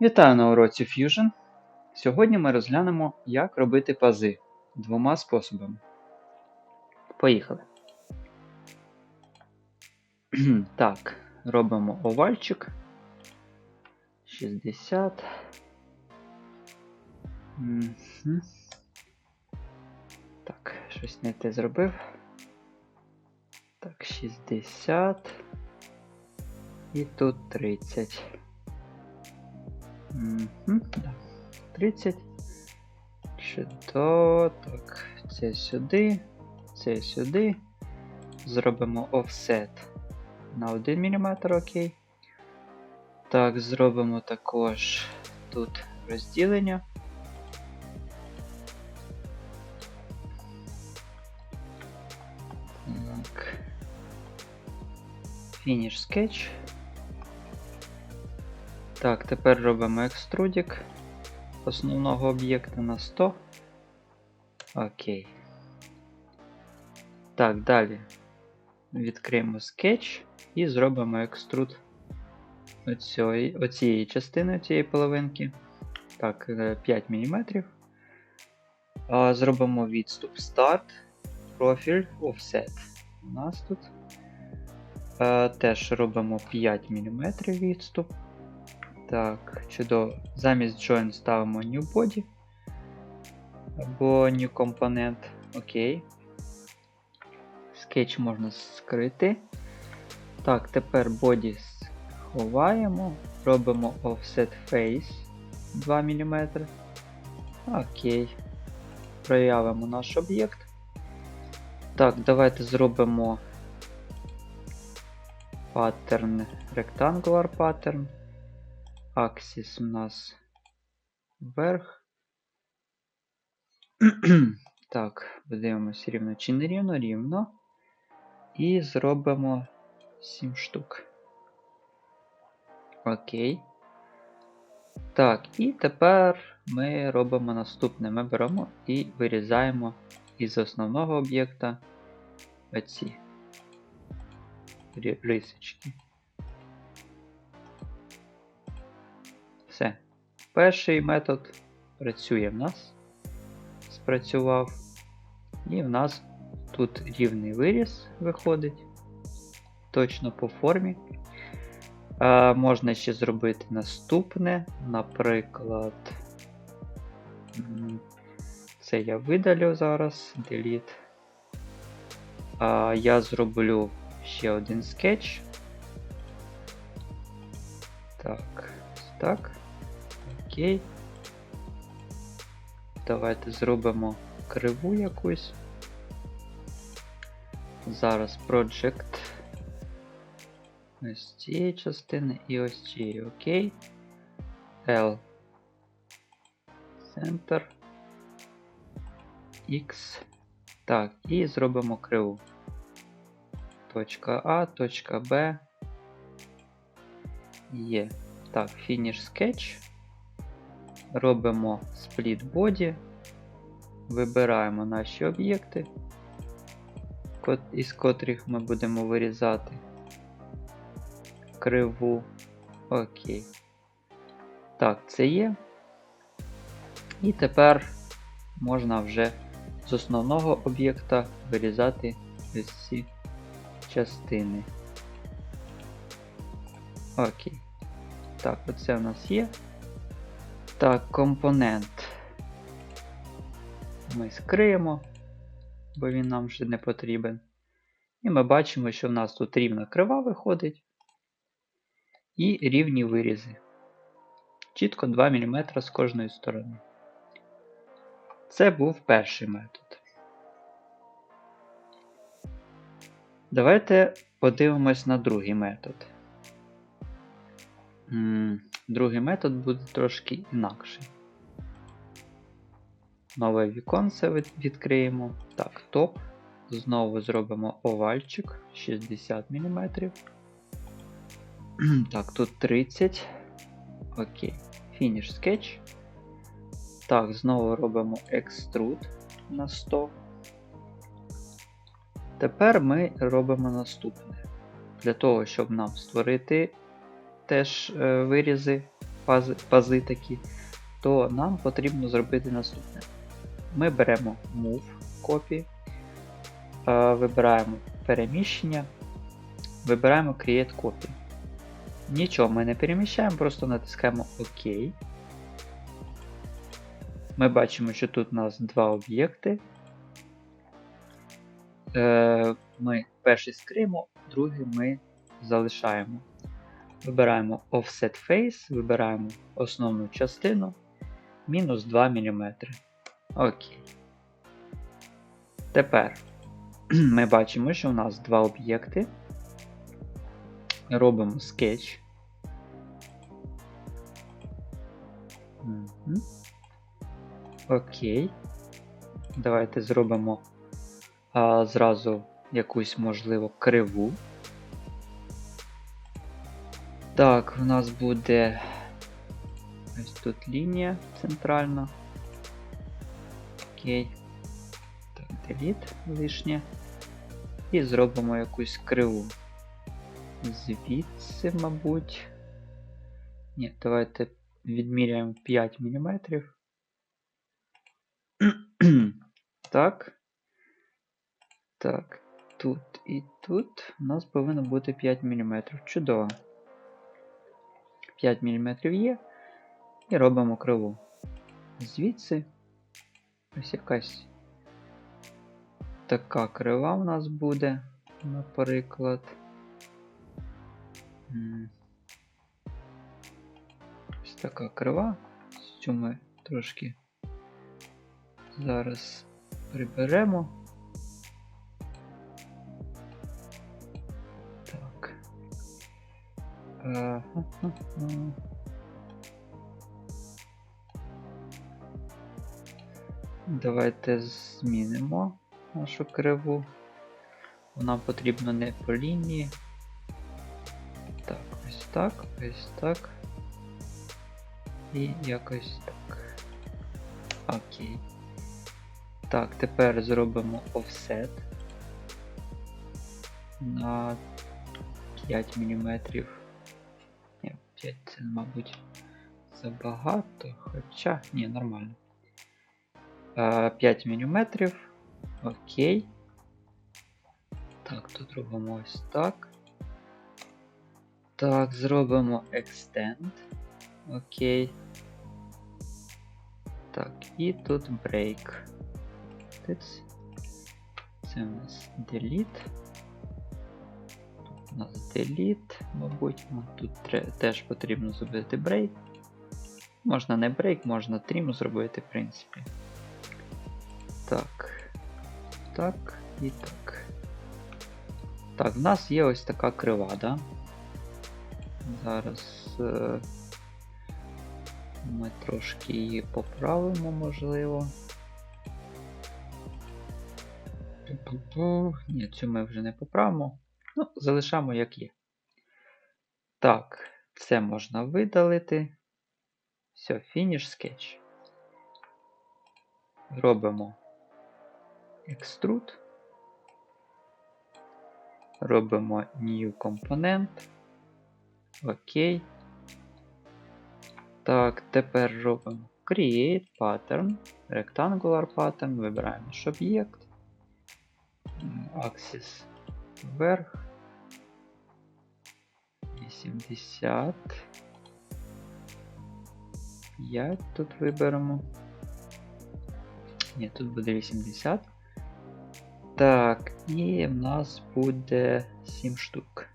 Вітаю на уроці Fusion. Сьогодні ми розглянемо, як робити пази двома способами. Поїхали. так, робимо овальчик. 60. Мгм. Так, щось не те зробив. Так, 60. І тут 30. Мгм, да. 30. Чудово. Так, це сюди, це сюди. Зробимо офсет на 1 мм, окей. Так, зробимо також тут розділення. Так. Фініш скетч. Так, тепер робимо екструдік основного об'єкта на 100. Окей. Так, далі відкриємо скетч і зробимо екструд оцієї, оцієї частини, цієї половинки. Так, е, 5 мм. А, Зробимо відступ старт, профіль, offset. У нас тут. Теж робимо 5 мм відступ. Так, чудово. Замість join ставимо new body або new component. Окей. Скетч можна скрити. Так, тепер body сховаємо. Робимо offset face 2 мм. Окей. Проявимо наш об'єкт. Так, давайте зробимо паттерн rectangular pattern. Аксіс у нас вверх. так, подивимося рівно чи не рівно, рівно. І зробимо 7 штук. Окей. Так, і тепер ми робимо наступне. Ми беремо і вирізаємо із основного об'єкта оці рисочки. Все. Перший метод працює в нас. Спрацював. І в нас тут рівний виріз виходить. Точно по формі. А, можна ще зробити наступне. Наприклад, це я видалю зараз. Delete. А, я зроблю ще один скетч. Так, так. Окей. Давайте зробимо криву якусь. Зараз Project. Ось цієї частини і ось цієї. Окей. L. Center. X. Так, і зробимо криву. Точка А, точка Б. Є. Так, фініш скетч. Робимо Split Body. Вибираємо наші об'єкти, із котрих ми будемо вирізати криву. Окей. Так, це є. І тепер можна вже з основного об'єкта вирізати ось частини. Окей. Так, оце у нас є. Так, компонент ми скриємо, бо він нам вже не потрібен. І ми бачимо, що в нас тут рівна крива виходить. І рівні вирізи. Чітко 2 мм з кожної сторони. Це був перший метод. Давайте подивимось на другий метод. Другий метод буде трошки інакший. Нове віконце від- відкриємо. Так, топ. Знову зробимо овальчик 60 мм. Так, тут 30. Окей. Фініш скетч. Так, знову робимо екструд на 100. Тепер ми робимо наступне. Для того, щоб нам створити теж е, вирізи пази, пази такі, то нам потрібно зробити наступне. Ми беремо Move Copy, е, вибираємо переміщення, вибираємо Create Copy. Нічого ми не переміщаємо, просто натискаємо ОК. Ми бачимо, що тут у нас два об'єкти. Е, Ми перший скриємо, другий ми залишаємо. Вибираємо Offset Face, вибираємо основну частину мінус 2 мм. Окей. Тепер ми бачимо, що у нас два об'єкти. Робимо скетч. Мгм. Окей. Давайте зробимо а, зразу якусь, можливо, криву. Так, у нас буде ось тут лінія центральна. Окей. Так, delete лишнє. І зробимо якусь криву. Звідси, мабуть. Ні, давайте відміряємо 5 мм. так. Так, тут і тут у нас повинно бути 5 мм. Чудово. 5 мм є. І робимо криву. Звідси ось якась така крива у нас буде, наприклад. Ось така крива. Цю ми трошки зараз приберемо. Давайте змінимо нашу криву. Нам потрібно не по лінії. Так, ось так, ось так. І якось так. Окей. Так, тепер зробимо offset на 5 мм. Ні, 5 це, мабуть, забагато, хоча, ні, нормально. 5 мм. Окей. Так, тут робимо ось так. Так, зробимо Extend. Окей. Так, і тут Break. Це у нас Delete. У нас Delete, мабуть. Тут теж потрібно зробити Break. Можна не Break, можна Trim зробити, в принципі. Так. Так і так. Так, в нас є ось така крива, да? Зараз е ми трошки її поправимо, можливо. Ні, цю ми вже не поправимо. Ну, залишаємо як є. Так, це можна видалити. Все, фініш скетч. Робимо Extrude. Робимо New Component. Окей. Так, тепер робимо Create Pattern, Rectangular Pattern, вибираємо наш об'єкт. Axis вверх. 80. 5 тут виберемо. Ні, тут буде 80. Так, і в нас буде 7 штук.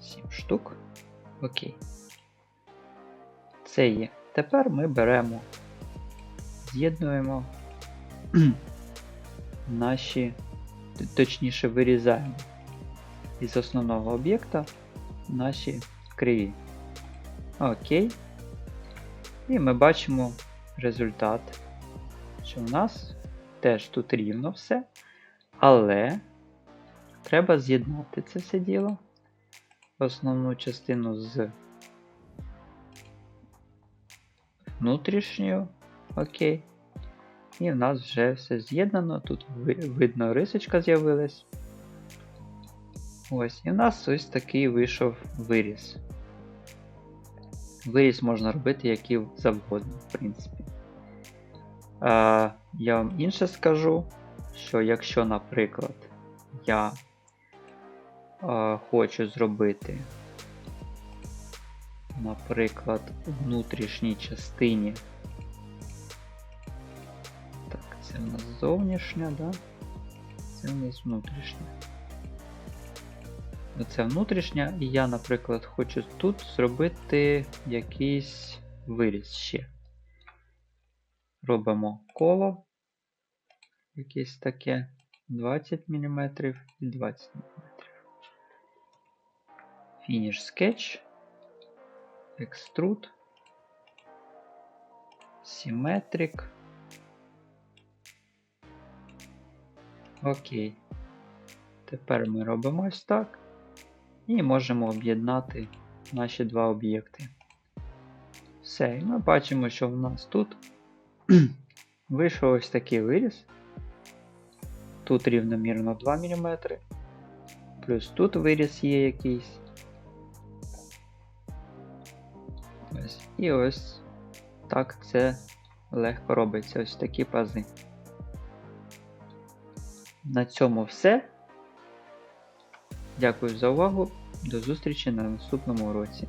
7 штук. Окей. Це є. Тепер ми беремо, з'єднуємо наші, точніше вирізаємо із основного об'єкта наші криві. Окей. І ми бачимо результат, що у нас теж тут рівно все, але треба з'єднати це все діло. Основну частину з внутрішньою. Окей. І в нас вже все з'єднано. Тут видно рисочка з'явилась. Ось, і в нас ось такий вийшов виріз. Виріз можна робити який завгодно, в принципі. Е, я вам інше скажу, що якщо, наприклад, я е, хочу зробити, наприклад, у внутрішній частині. Так, це в нас зовнішня, да? Це в нас внутрішня. Це внутрішня, і я, наприклад, хочу тут зробити якийсь виріз ще. Робимо коло якесь таке 20 мм і 20 мм. Фініш скетч, екструд, симетрик. Окей. Тепер ми робимо ось так. І можемо об'єднати наші два об'єкти. Все, і ми бачимо, що в нас тут вийшов ось такий виріз. Тут рівномірно 2 мм. Плюс тут виріз є якийсь. Ось. І ось так це легко робиться. Ось такі пази. На цьому все. Дякую за увагу. До зустрічі на наступному уроці.